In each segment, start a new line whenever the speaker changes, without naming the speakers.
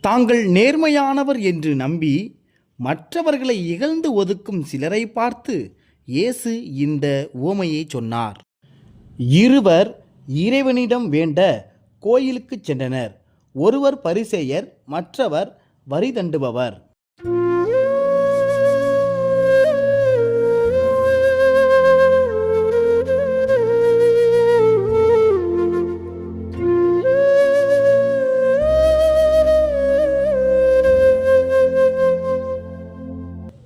தாங்கள் நேர்மையானவர் என்று நம்பி மற்றவர்களை இகழ்ந்து ஒதுக்கும் சிலரை பார்த்து இயேசு இந்த உவமையை சொன்னார். இருவர் இறைவனிடம் வேண்ட கோயிலுக்குச் சென்றனர். ஒருவர் பரிசேயர் மற்றவர் வரி தண்டுபவர்.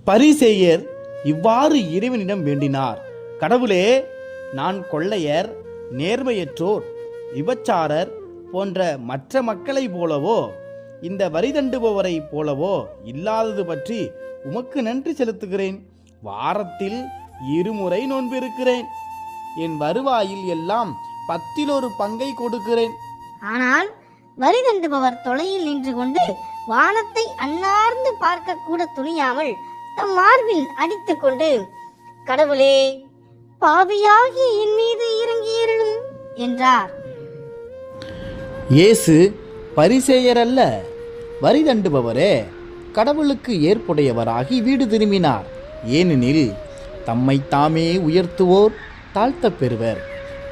பரிசேயர் இவ்வாறு இறைவனிடம் வேண்டினார். கடவுளே நான் கொள்ளையர் நேர்மையற்றோர் விபச்சாரர் போன்ற மற்ற மக்களைப் போலவோ இந்த வரி தண்டுபவரைப் போலவோ இல்லாதது பற்றி உமக்கு நன்றி செலுத்துகிறேன். வாரத்தில் இருமுறை நோன்பிருக்கிறேன். என் வருவாயில் எல்லாம் பத்தில் ஒரு பங்கை கொடுக்கிறேன்.
ஆனால் வரி தண்டுபவர் தொலையில் நின்று கொண்டு வானத்தை அன்னார்ந்து பார்க்க கூட துணியாமல் தம் மார்பில் அடித்துக் கொண்டு கடவுளே பாவியாகி என் மீது இறங்கியிருளும் என்றார்.
இயேசு பரிசேயர் அல்ல வரி தண்டுபவரே கடவுளுக்கு ஏற்புடையவராகி வீடு திரும்பினார். ஏனெனில் தம்மை தாமே உயர்த்துவோர் தாழ்த்தப் பெறுவர்.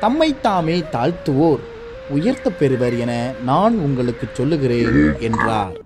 தம்மை தாமே தாழ்த்துவோர் உயர்த்தப் பெறுவர் என நான் உங்களுக்கு சொல்லுகிறேன் என்றார்.